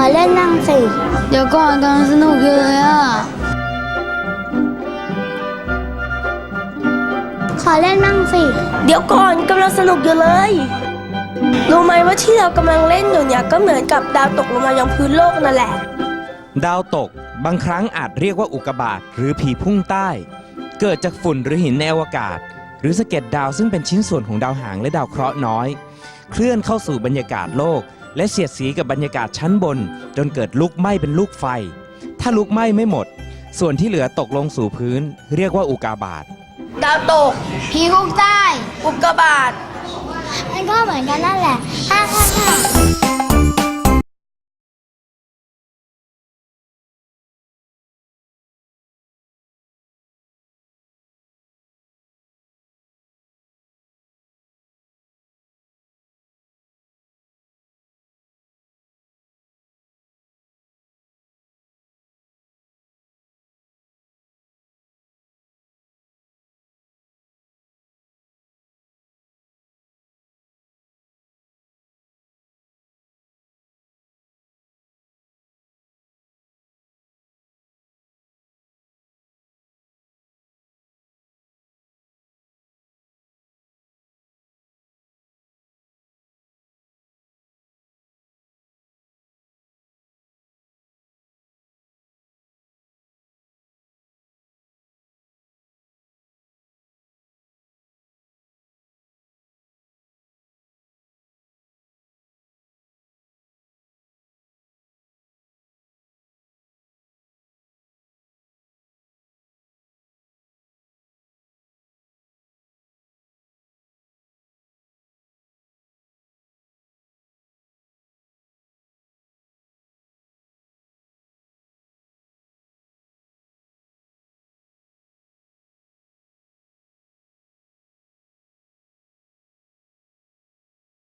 อเล่นนั่งสิ เดี๋ยวก่อนกำลังสนุกอยู่เลยอะ ขอเล่นนั่งสิ เดี๋ยวก่อนกำลังสนุกอยู่เลย รู้ไหมว่าที่เรากำลังเล่นอยู่เนี่ยก็เหมือนกับดาวตกลงมายังพื้นโลกนั่นแหละ ดาวตกบางครั้งอาจเรียกว่าอุกกาบาตหรือผีพุ่งใต้ เกิดจากฝุ่นหรือหินในอวกาศ หรือสะเก็ดดาวซึ่งเป็นชิ้นส่วนของดาวหางและดาวเคราะห์น้อย เคลื่อนเข้าสู่บรรยากาศโลก และเสียดสีกับบรรยากาศชั้นบน จนเกิดลุกไหม้เป็นลูกไฟ ถ้าลุกไหม้ไม่หมด ส่วนที่เหลือตกลงสู่พื้น เรียกว่าอุกกาบาตดาวตก ผีกุ้งใต้ อุกกาบาตมันก็เหมือนกันนั่นแหละฮ่าฮ่าฮ่า